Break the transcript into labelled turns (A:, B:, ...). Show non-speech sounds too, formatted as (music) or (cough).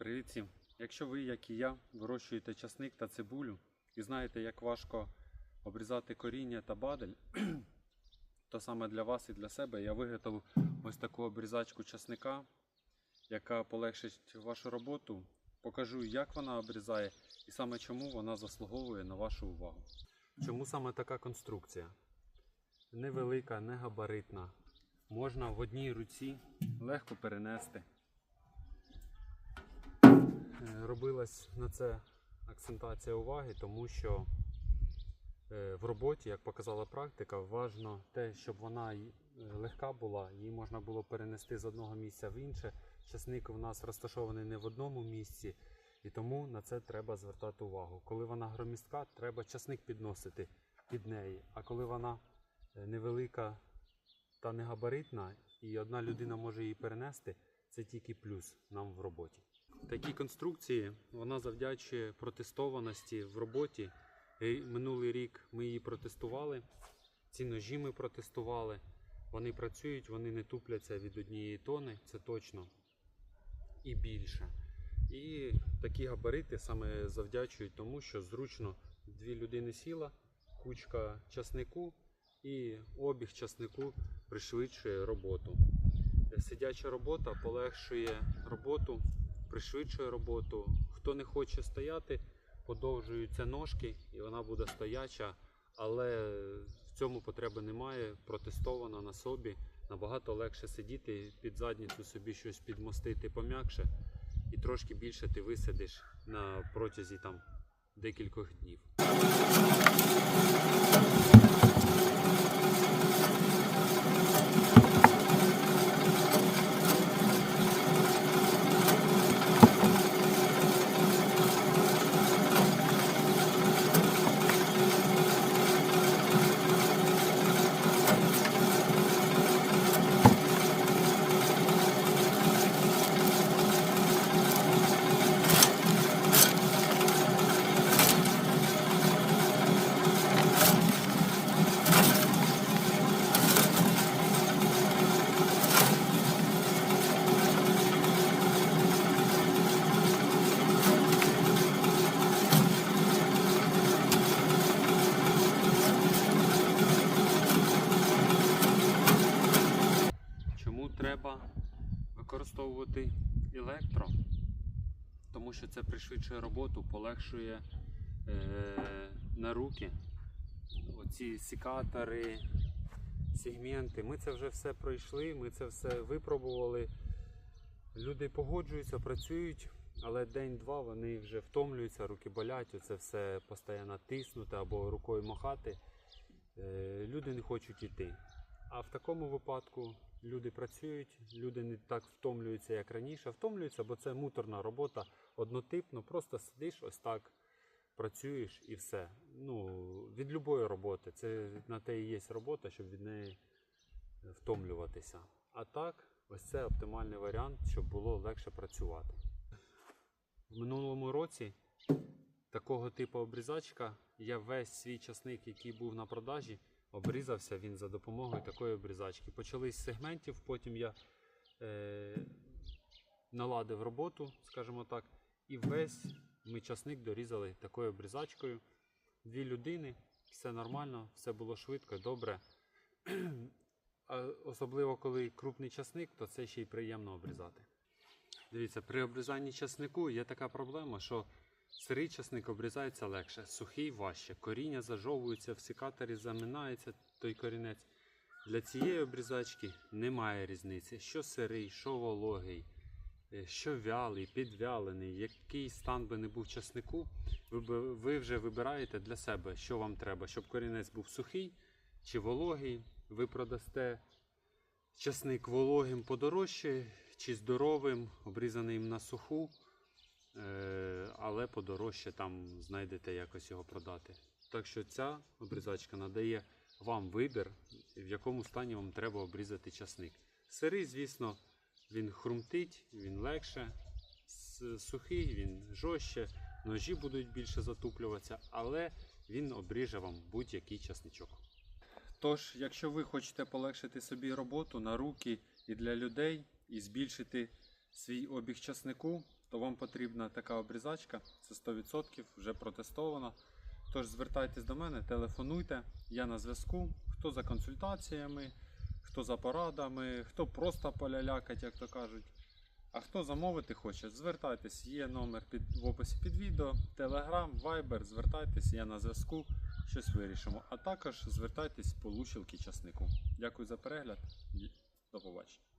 A: Привіт всім! Якщо ви, як і я, вирощуєте часник та цибулю і знаєте, як важко обрізати коріння та бадель, (clears throat) то саме для вас і для себе я виготовив ось таку обрізачку часника, яка полегшить вашу роботу. Покажу, як вона обрізає і саме чому вона заслуговує на вашу увагу. Чому саме така конструкція? Невелика, не габаритна. Можна в одній руці легко перенести. Робилась на це акцентація уваги, тому що е, в роботі, як показала практика, важно те, щоб вона е, легка була, її можна було перенести з одного місця в інше. Часник у нас розташований не в одному місці, і тому на це треба звертати увагу. Коли вона громістка, треба часник підносити під неї. А коли вона е, невелика та не габаритна, і одна людина може її перенести, це тільки плюс нам в роботі. Такі конструкції вона завдячує протестованості в роботі. Минулий рік ми її протестували. Ці ножі ми протестували. Вони працюють, вони не тупляться від однієї тони, це точно. І більше. І такі габарити саме завдячують тому, що зручно дві людини сіла, кучка часнику і обіг часнику пришвидшує роботу. Сидяча робота полегшує роботу, пришвидшує роботу. Хто не хоче стояти, подовжуються ножки і вона буде стояча, але в цьому потреби немає. Протестована на собі. Набагато легше сидіти під задницю собі щось підмостити пом'якше, і трошки більше ти висидиш на протязі там декількох днів. Чому треба використовувати електро? Тому що це пришвидшує роботу, полегшує е, на руки. Оці сікатори, сегменти. Ми це вже все пройшли, ми це все випробували. Люди погоджуються, працюють, але день-два вони вже втомлюються, руки болять, оце все постійно тиснути або рукою махати. Е, люди не хочуть йти. А в такому випадку люди працюють, люди не так втомлюються, як раніше. Втомлюються, бо це муторна робота, однотипно, просто сидиш ось так, працюєш і все. Ну, від будь-якої роботи. Це на те і є робота, щоб від неї втомлюватися. А так, ось це оптимальний варіант, щоб було легше працювати. В минулому році такого типу обрізачка я весь свій часник, який був на продажі, обрізався він за допомогою такої обрізачки. Почались з сегментів, потім я е, наладив роботу, скажімо так, і весь ми часник дорізали такою обрізачкою. Дві людини, все нормально, все було швидко, добре. А особливо коли крупний часник, то це ще й приємно обрізати. Дивіться, при обрізанні часнику є така проблема, що сирий часник обрізається легше, сухий важче, коріння зажовується, в секаторі заминається той корінець. Для цієї обрізачки немає різниці, що сирий, що вологий, е, що вялий, підвялений, який стан би не був часнику, ви, вже вибираєте для себе, що вам треба, щоб корінець був сухий чи вологий. Ви продасте часник вологим подорожче, чи здоровим, обрізаним на суху, але подорожче там знайдете якось його продати. Так що ця обрізачка надає вам вибір, в якому стані вам треба обрізати часник. Сирий, звісно, він хрумтить, він легше, сухий, він жорстче, ножі будуть більше затуплюватися, але він обріже вам будь-який часничок. Тож, якщо ви хочете полегшити собі роботу на руки і для людей, і збільшити свій обіг часнику, то вам потрібна така обрізачка, це 100% вже протестовано. Тож звертайтесь до мене, телефонуйте, я на зв'язку. Хто за консультаціями, хто за порадами, хто просто полялякать, як то кажуть. А хто замовити хоче, звертайтесь, є номер під, в описі під відео, Telegram, Viber, звертайтесь, я на зв'язку, щось вирішимо. А також звертайтесь по лущилки часнику. Дякую за перегляд і до побачення.